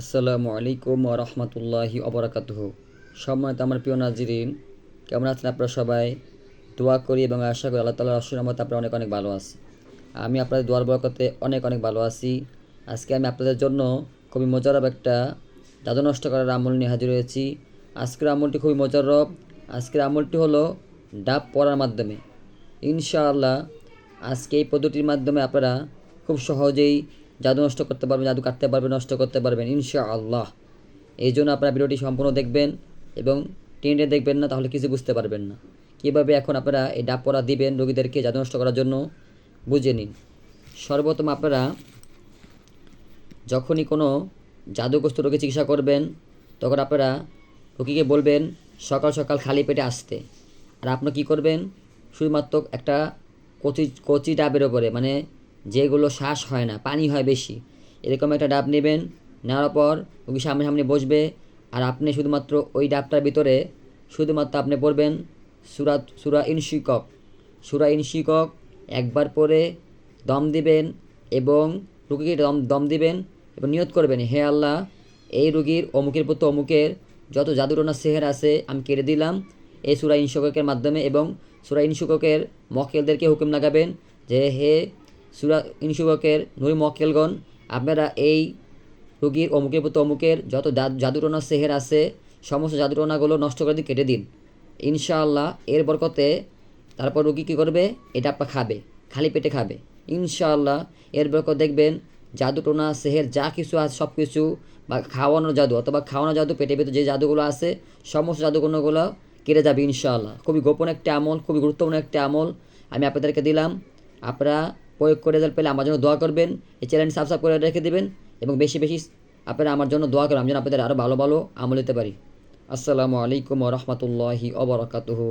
আসসালামু আলাইকুম রহমতুল্লাহি অবরাকাতুহ সম্মানিত আমার প্রিয় নাজিরিন, কেমন আছেন আপনারা সবাই? দোয়া করি এবং আশা করি আল্লাহ রসুর রহমতে আপনারা অনেক অনেক ভালো আছেন। আমি আপনাদের দোয়ার বরকতে অনেক অনেক ভালো আছি। আজকে আমি আপনাদের জন্য খুবই মজারব একটা দাদু নষ্ট করার আমল নিয়ে হাজির হয়েছি। আজকের আমলটি খুবই মজারব আজকের আমলটি হলো ডাব পড়ার মাধ্যমে। ইনশাআল্লাহ আজকে এই পদ্ধতির মাধ্যমে আপনারা খুব সহজেই জাদু নষ্ট করতে পারবেন, জাদু কাটতে পারবেন, নষ্ট করতে পারবেন, ইনশাআল্লাহ। এই জন্য আপনারা ভিডিওটি সম্পূর্ণ দেখবেন এবং টেনে দেখবেন না, তাহলে কিছু বুঝতে পারবেন না। কীভাবে এখন আপনারা এই ডাব পড়া দিবেন রোগীদেরকে জাদু নষ্ট করার জন্য, বুঝে নিন। সর্বপ্রথম আপনারা যখনই কোনো জাদুগ্রস্ত রোগী চিকিৎসা করবেন, তখন আপনারা রোগীকে বলবেন, সকাল সকাল খালি পেটে আসতে। আর আপনি কী করবেন? শুধুমাত্র একটা কচি কচি ডাবের ওপরে মানে যেগুলো শ্বাস হয় না, পানি হয় বেশি। এরকম একটা ডাব নেবেন, নেওয়ার পর রোগী সামনে সামনে বসবে, আর আপনি শুধুমাত্র ওই ডাবটার ভিতরে, শুধুমাত্র আপনি পড়বেন সুরা সুরা ইনশিকক সুরা ইনশিকক একবার পরে দম দিবেন এবং রুগীকে দম দম দিবেন এবং নিয়ত করবেন, হে আল্লাহ, এই রুগীর অমুকের প্রতি অমুকের যত জাদুটনা সেহের আছে, আমি কেটে দিলাম। এই সুরা ইনশিককের মাধ্যমে এবং সুরা ইনশিককের মক্কেলদেরকে হুকুম লাগাবেন যে, হে সুরা ইনসুবকের নুই মক্কেলগণ আপনারা এই রুগীর অমুকের প্রতি অমুকের যত জাদুটনা সেহের আছে, সমস্ত জাদুটনাগুলো নষ্ট করে দিন কেটে দিন। ইনশাআল্লাহ এর বরকতে তারপর রুগী কী করবে? এটা আপনার খাবে, খালি পেটে খাবে। ইনশাআল্লাহ এর বরকত দেখবেন জাদুটোনা সেহের যা কিছু আছে, সব কিছু বা খাওয়ানোর জাদু অথবা খাওয়ানো জাদু পেটে ভিতরে যে জাদুগুলো আছে, সমস্ত জাদুগুলোগুলো কেটে যাবে ইনশাআল্লাহ। খুবই গোপন একটা আমল, খুবই গুরুত্বপূর্ণ একটা আমল আমি আপনাদেরকে দিলাম। আপনারা প্রয়োগ করে রেজাল্ট পেলে আমার জন্য দোয়া করবেন। এই চ্যানেল সাবস্ক্রাইব করে রেখে দেবেন এবং বেশি বেশি আপনারা আমার জন্য দোয়া করেন। আমি যেন আপনাদের আরও ভালো ভালো আমল দিতে পারি। আসসালামু আলাইকুম রহমতুল্লাহি অবরাকাতুহু